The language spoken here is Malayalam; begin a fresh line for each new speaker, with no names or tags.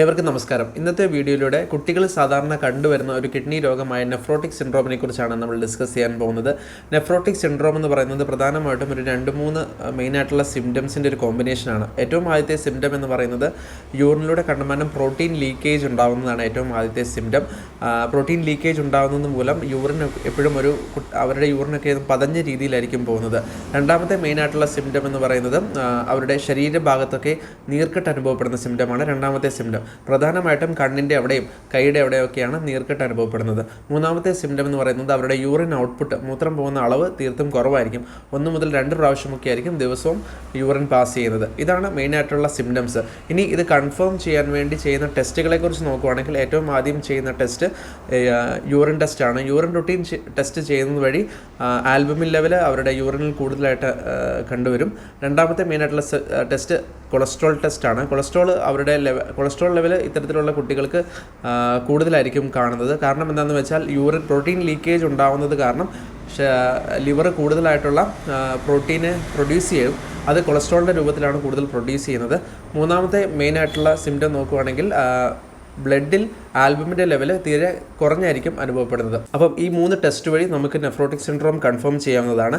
ഏവർക്കും നമസ്കാരം. ഇന്നത്തെ വീഡിയോയിലൂടെ കുട്ടികൾ സാധാരണ കണ്ടുവരുന്ന ഒരു കിഡ്നി രോഗമായ നെഫ്രോട്ടിക് സിൻഡ്രോമിനെ കുറിച്ചാണ് നമ്മൾ ഡിസ്കസ് ചെയ്യാൻ പോകുന്നത്. നെഫ്രോട്ടിക് സിൻഡ്രോം എന്ന് പറയുന്നത് പ്രധാനമായിട്ടും ഒരു രണ്ട് മൂന്ന് മെയിൻ ആയിട്ടുള്ള സിംറ്റംസിന്റെ ഒരു കോമ്പിനേഷനാണ് ഏറ്റവും ആദ്യത്തെ സിംറ്റം എന്ന് പറയുന്നത് യൂറിനിലൂടെ കണ്ടമാനം പ്രോട്ടീൻ ലീക്കേജ് ഉണ്ടാകുന്നതാണ് ഏറ്റവും ആദ്യത്തെ സിംറ്റം പ്രോട്ടീൻ ലീക്കേജ് ഉണ്ടാകുന്നത് മൂലം യൂറിൻ എപ്പോഴും ഒരു അവരുടെ യൂറിനൊക്കെ പതഞ്ഞ രീതിയിലായിരിക്കും പോകുന്നത്. രണ്ടാമത്തെ മെയിൻ ആയിട്ടുള്ള സിംറ്റം എന്ന് പറയുന്നത് അവരുടെ ശരീരഭാഗത്തൊക്കെ നീർക്കെട്ട് അനുഭവപ്പെടുന്ന സിംറ്റമാണ് രണ്ടാമത്തെ സിംറ്റം പ്രധാനമായിട്ടും കണ്ണിന്റെ അവിടെയും കൈയുടെ അവിടെയൊക്കെയാണ് നീർക്കെട്ട് അനുഭവപ്പെടുന്നത്. മൂന്നാമത്തെ സിംറ്റം എന്ന് പറയുന്നത് അവരുടെ യൂറിൻ ഔട്ട്പുട്ട് മൂത്രം പോകുന്ന അളവ് തീർത്തും കുറവായിരിക്കും. ഒന്ന് മുതൽ രണ്ട് പ്രാവശ്യമൊക്കെ ആയിരിക്കും ദിവസവും യൂറിൻ പാസ് ചെയ്യുന്നത്. ഇതാണ് മെയിൻ ആയിട്ടുള്ള സിംറ്റംസ് ഇനി ഇത് കൺഫേം ചെയ്യാൻ വേണ്ടി ചെയ്യുന്ന ടെസ്റ്റുകളെക്കുറിച്ച് നോക്കുവാണെങ്കിൽ ഏറ്റവും ആദ്യം ചെയ്യുന്ന ടെസ്റ്റ് യൂറിൻ ടെസ്റ്റ് ആണ്. യൂറിൻ റുട്ടീൻ ടെസ്റ്റ് ചെയ്യുന്നത് വഴി ആൽബമിൻ ലെവൽ അവരുടെ യൂറിനിൽ കൂടുതലായിട്ട് കണ്ടുവരും. രണ്ടാമത്തെ മെയിനായിട്ടുള്ള ടെസ്റ്റ് കൊളസ്ട്രോൾ ടെസ്റ്റ് ആണ്. കൊളസ്ട്രോൾ അവരുടെ ലെവൽ കൊളസ്ട്രോൾ ലെവൽ ഇത്തരത്തിലുള്ള കുട്ടികൾക്ക് കൂടുതലായിരിക്കും കാണുന്നത്. കാരണം എന്താണെന്ന് വെച്ചാൽ യൂറിൻ പ്രോട്ടീൻ ലീക്കേജ് ഉണ്ടാവുന്നത് കാരണം ലിവർ കൂടുതലായിട്ടുള്ള പ്രോട്ടീന് പ്രൊഡ്യൂസ് ചെയ്യും. അത് കൊളസ്ട്രോളിന്റെ രൂപത്തിലാണ് കൂടുതൽ പ്രൊഡ്യൂസ് ചെയ്യുന്നത്. മൂന്നാമത്തെ മെയിൻ ആയിട്ടുള്ള സിംറ്റം നോക്കുവാണെങ്കിൽ ബ്ലഡിൽ ആൽബമിന്റെ ലെവൽ തീരെ കുറഞ്ഞായിരിക്കും അനുഭവപ്പെടുന്നത്. അപ്പം ഈ മൂന്ന് ടെസ്റ്റ് വഴി നമുക്ക് നെഫ്രോട്ടിക് സിൻഡ്രോം കൺഫേം ചെയ്യാവുന്നതാണ്.